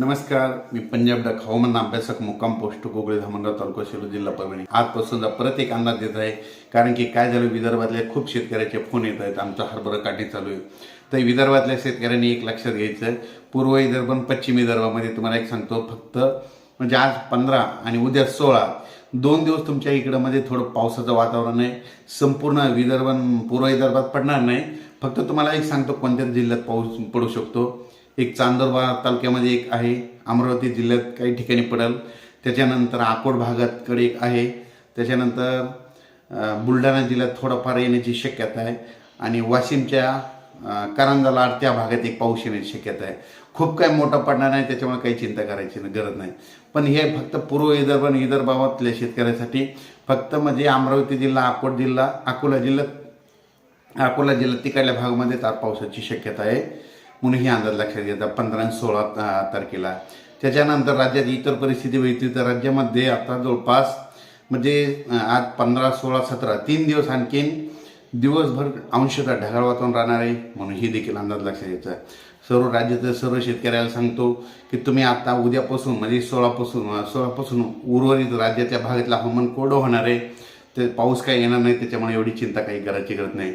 नमस्कार मी पंजाब डक हवामान अभ्यासक मुक्काम पोस्ट गोगळे धामणगाव तालुका सेलू जिल्हा परभणी. आजपासून परत एक अंदाज देत आहे कारण की काय झालं विदर्भातल्या खूप शेतकऱ्याचे फोन येत आहेत आमचा हरभरा काढणी चालू आहे. तर विदर्भातल्या शेतकऱ्यांनी एक लक्षात घ्यायचं आहे पूर्व विदर्भ आणि पश्चिम विदर्भामध्ये तुम्हाला एक सांगतो फक्त म्हणजे आज पंधरा आणि उद्या सोळा दोन दिवस तुमच्या इकडं मध्ये थोडं पावसाचं वातावरण आहे. संपूर्ण विदर्भ पूर्व विदर्भात पडणार नाही. फक्त तुम्हाला एक सांगतो कोणत्या जिल्ह्यात पाऊस पडू शकतो? एक चांदोरबा तालुक्यामध्ये एक आहे. अमरावती जिल्ह्यात काही ठिकाणी पडेल. त्याच्यानंतर अकोट भागातकडे एक आहे. त्याच्यानंतर बुलढाणा जिल्ह्यात थोडंफार येण्याची शक्यता आहे. आणि वाशिमच्या अं, कारंजा लाड त्या भागात एक पाऊस येण्याची शक्यता आहे. खूप काही मोठा पडणार नाही त्याच्यामुळे काही चिंता करायची गरज नाही. पण हे फक्त पूर्व विदर्भ आणि विदर्भातल्या शेतकऱ्यासाठी फक्त म्हणजे अमरावती जिल्हा अकोट जिल्हा अकोला जिल्ह्यात अकोला जिल्ह्यात तिकडल्या भागामध्ये तार पावसाची शक्यता आहे. म्हणून ही अंदाज लक्षात घेतात. पंधरा आणि सोळा तारखेला. त्याच्यानंतर राज्यात इतर परिस्थिती बघितली तर राज्यामध्ये आता जवळपास म्हणजे आज पंधरा सोळा सतरा तीन दिवस आणखीन दिवसभर अंशतः ढगाळ वातावरण राहणार आहे म्हणून ही देखील अंदाज लक्षात घ्यायचा. सर्व राज्यातील सर्व शेतकऱ्याला सांगतो की तुम्ही आता उद्यापासून म्हणजे सोळापासून सोळापासून उर्वरित राज्याच्या भागातलं हवामान कोरडं होणार आहे. ते पाऊस काही येणार नाही त्याच्यामुळे एवढी चिंता काही करायची गरज नाही.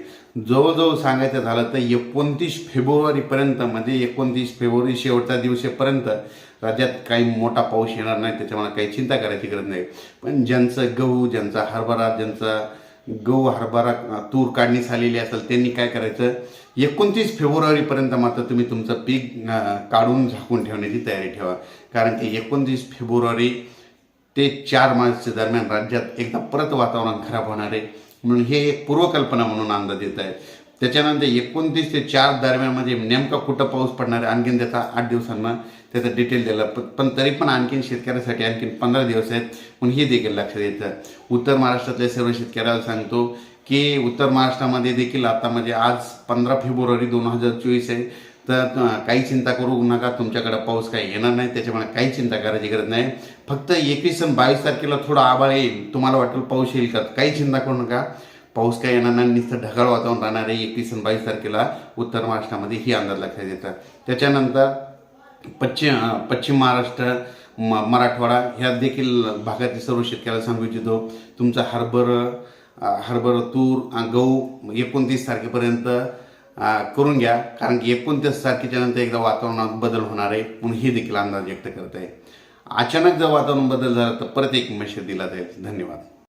जवळजवळ सांगायचं झालं तर एकोणतीस फेब्रुवारीपर्यंत म्हणजे एकोणतीस फेब्रुवारी शेवटच्या दिवशीपर्यंत राज्यात काही मोठा पाऊस येणार नाही त्याच्यामुळे काही चिंता करायची गरज नाही. पण ज्यांचं गहू ज्यांचा हरभरा ज्यांचा गहू हरभरा तूर काढणीस आलेली असेल त्यांनी काय करायचं? एकोणतीस फेब्रुवारीपर्यंत मात्र तुम्ही तुमचं पीक काढून झाकून ठेवण्याची तयारी ठेवा. कारण की एकोणतीस फेब्रुवारी ते चार मार्चच्या दरम्यान राज्यात एकदा परत वातावरण खराब होणार आहे. म्हणून हे एक पूर्वकल्पना म्हणून अंदाज येत आहे. त्याच्यानंतर एकोणतीस ते चार दरम्यानमध्ये नेमका कुठं पाऊस पडणार आहे आणखीन त्याचा आठ दिवसांना त्याचं डिटेल दिलं पण पण तरी पण आणखीन शेतकऱ्यासाठी आणखीन पंधरा दिवस आहेत. म्हणून हे देखील लक्षात येतं. उत्तर महाराष्ट्रातल्या सर्व शेतकऱ्याला सांगतो की उत्तर महाराष्ट्रामध्ये देखील आता म्हणजे आज पंधरा फेब्रुवारी दोन हजार चोवीस आहे. तर काही चिंता करू नका तुमच्याकडे पाऊस काही येणार नाही त्याच्यामुळे काही चिंता करायची गरज नाही. फक्त एकवीस आणि बावीस तारखेला थोडा आभाळ येईल. तुम्हाला वाटेल पाऊस येईल का? काही चिंता करू नका. पाऊस काय येणार नाही नुसतं ढगाळ वातावरण राहणार आहे. एकवीस आणि बावीस तारखेला उत्तर महाराष्ट्रामध्ये ही अंदाज लक्षात येतात. त्याच्यानंतर पश्चिम पश्चिम महाराष्ट्र म मराठवाडा ह्या देखील भागातील सर्व शेतकऱ्याला सांगू इच्छितो. तुमचा हरभर हरभर तूर गहू एकोणतीस तारखेपर्यंत करून घ्या. कारण की एकोणतीस तारखेच्या नंतर एकदा वातावरणात बदल होणार आहे म्हणून ही देखील अंदाज व्यक्त करत आहे. अचानक जर वातावरण बदल झाला तर परत एक मेसेज दिला जाईल. धन्यवाद.